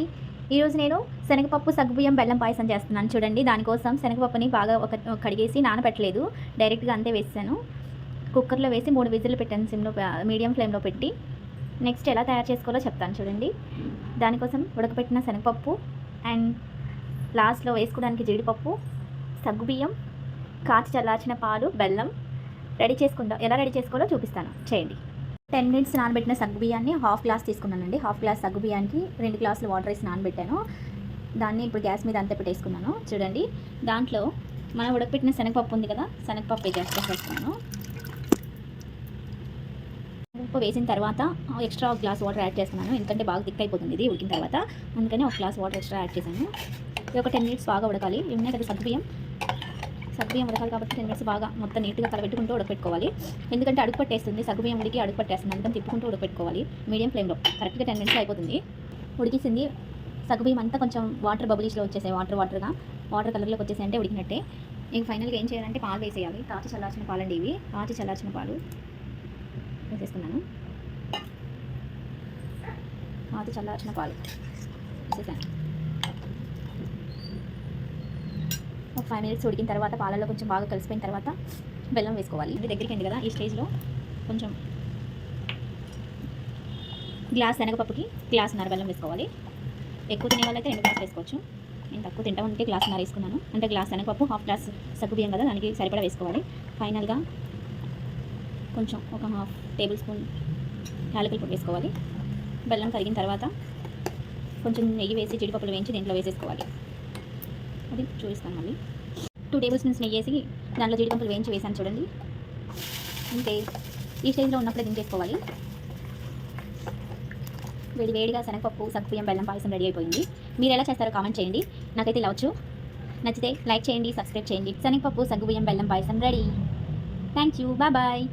Hi. ఈరోజు నేను శనగపప్పు సగ్గుబియ్యం బెల్లం పాయసం చేస్తున్నాను. చూడండి దానికోసం శనగపప్పుని బాగా ఒక కడిగేసి నానబెట్టలేదు. డైరెక్ట్గా అంతే వేసాను. కుక్కర్లో వేసి మూడు విజిల్లు పెట్టాను సిమ్లో మీడియం ఫ్లేమ్లో పెట్టి. నెక్స్ట్ ఎలా తయారు చేసుకోవాలో చెప్తాను చూడండి. దానికోసం ఉడకపెట్టిన శనగపప్పు అండ్ లాస్ట్లో వేసుకోవడానికి జీడిపప్పు సగ్గుబియ్యం కాచి చల్లార్చిన పాలు బెల్లం. రెడీ చేసుకుంటా ఎలా రెడీ చేసుకోవాలో చూపిస్తాను. చేయండి. టెన్ మినిట్స్ నానబెట్టిన సగ్గు బియ్యాన్ని హాఫ్ గ్లాస్ తీసుకున్నానండి. హాఫ్ గ్లాస్ సగ్గు బియ్యానికి రెండు గ్లాసులు వాటర్ వేసి నానబెట్టాను. దాన్ని ఇప్పుడు గ్యాస్ మీద అంతా పెట్టేసుకున్నాను. చూడండి దాంట్లో మనం ఉడకపెట్టిన శనగపప్పు ఉంది కదా శనగపప్పు వేసేస్తున్నాను శనగపప్పు వేసిన తర్వాత ఎక్స్ట్రా ఒక గ్లాస్ వాటర్ యాడ్ చేస్తున్నాను. ఎందుకంటే బాగా థిక్ అయిపోతుంది ఇది ఉడికిన తర్వాత. అందుకని ఒక గ్లాస్ వాటర్ ఎక్స్ట్రా యాడ్ చేశాను. ఇది ఒక టెన్ మినిట్స్ బాగా ఉడకాలి. ఉన్నాయి కదా సగ్గుబియ్యం సగ్గుబియ్యం ఉడకాలి కాబట్టి టెన్ మినిట్స్ బాగా మొత్తం నీట్గా కలబెట్టుకుంటూ ఉడకపెట్టుకోవాలి. ఎందుకంటే అడుగు పట్టేస్తుంది సగ్గుబియ్యం ఉడికి అడుగు పట్టేస్తుంది అందుకని తిప్పుకుంటూ ఉడకపెట్టుకోవాలి. మీడియం ఫ్లేమ్లో కరెక్ట్గా టెన్ మినిట్స్ అయిపోతుంది. ఉడికిసింది సగ్గుబియ్యం అంతా కొంచెం వాటర్ బబులీస్లో వచ్చేసాయి వాటర్ వాటర్గా వాటర్ కలర్లోకి వచ్చేసాయి అంటే ఉడికినట్టే. ఇంక ఫైనల్గా ఏం చేయాలంటే పాలు వేసేయాలి. కాచి చల్లార్చిన పాలండి ఇవి. కాచి చల్లార్చిన పాలు వేసేస్తున్నాను. కాచి చల్లార్చిన పాలు వేసేసాను. ఒక ఫైవ్ మినిట్స్ ఉడికిన తర్వాత పాలలో కొంచెం బాగా కలిసిపోయిన తర్వాత బెల్లం వేసుకోవాలి. ఇది దగ్గరికి అయింది కదా ఈ స్టేజ్లో కొంచెం గ్లాస్ శనగపప్పుకి గ్లాస్ నర బెల్లం వేసుకోవాలి. ఎక్కువ తినే వాళ్ళైతే రెండు గ్లాస్ వేసుకోవచ్చు. నేను తక్కువ తింటా ఉంటే గ్లాస్ నర వేసుకున్నాను. అంటే గ్లాస్ శనగపప్పు హాఫ్ గ్లాస్ సగ్గు బియ్యం కదా దానికి సరిపడా వేసుకోవాలి. ఫైనల్గా కొంచెం ఒక హాఫ్ టేబుల్ స్పూన్ యాలకుల పొడి వేసుకోవాలి. బెల్లం కరిగిన తర్వాత కొంచెం నెయ్యి వేసి జీడిపప్పులు వేయించి దీంట్లో వేసేసుకోవాలి. అది చూపిస్తాను మళ్ళీ. టూ టేబుల్ స్పూన్స్ నెయ్యి వేసి దాంట్లో జీడిపప్పులు వేయించి వేసాను చూడండి. అంతే ఈ స్టేజ్లో ఉన్నప్పుడే దించేసుకోవాలి వేడి వేడిగా శనగపప్పు సగ్గుబియ్యం బెల్లం పాయసం రెడీ అయిపోయింది. మీరు ఎలా చేస్తారో కామెంట్ చేయండి. నాకైతే ఇలా వచ్చు. నచ్చితే లైక్ చేయండి సబ్స్క్రైబ్ చేయండి. శనగపప్పు సగ్గుబియ్యం బెల్లం పాయసం రెడీ. Thank you bye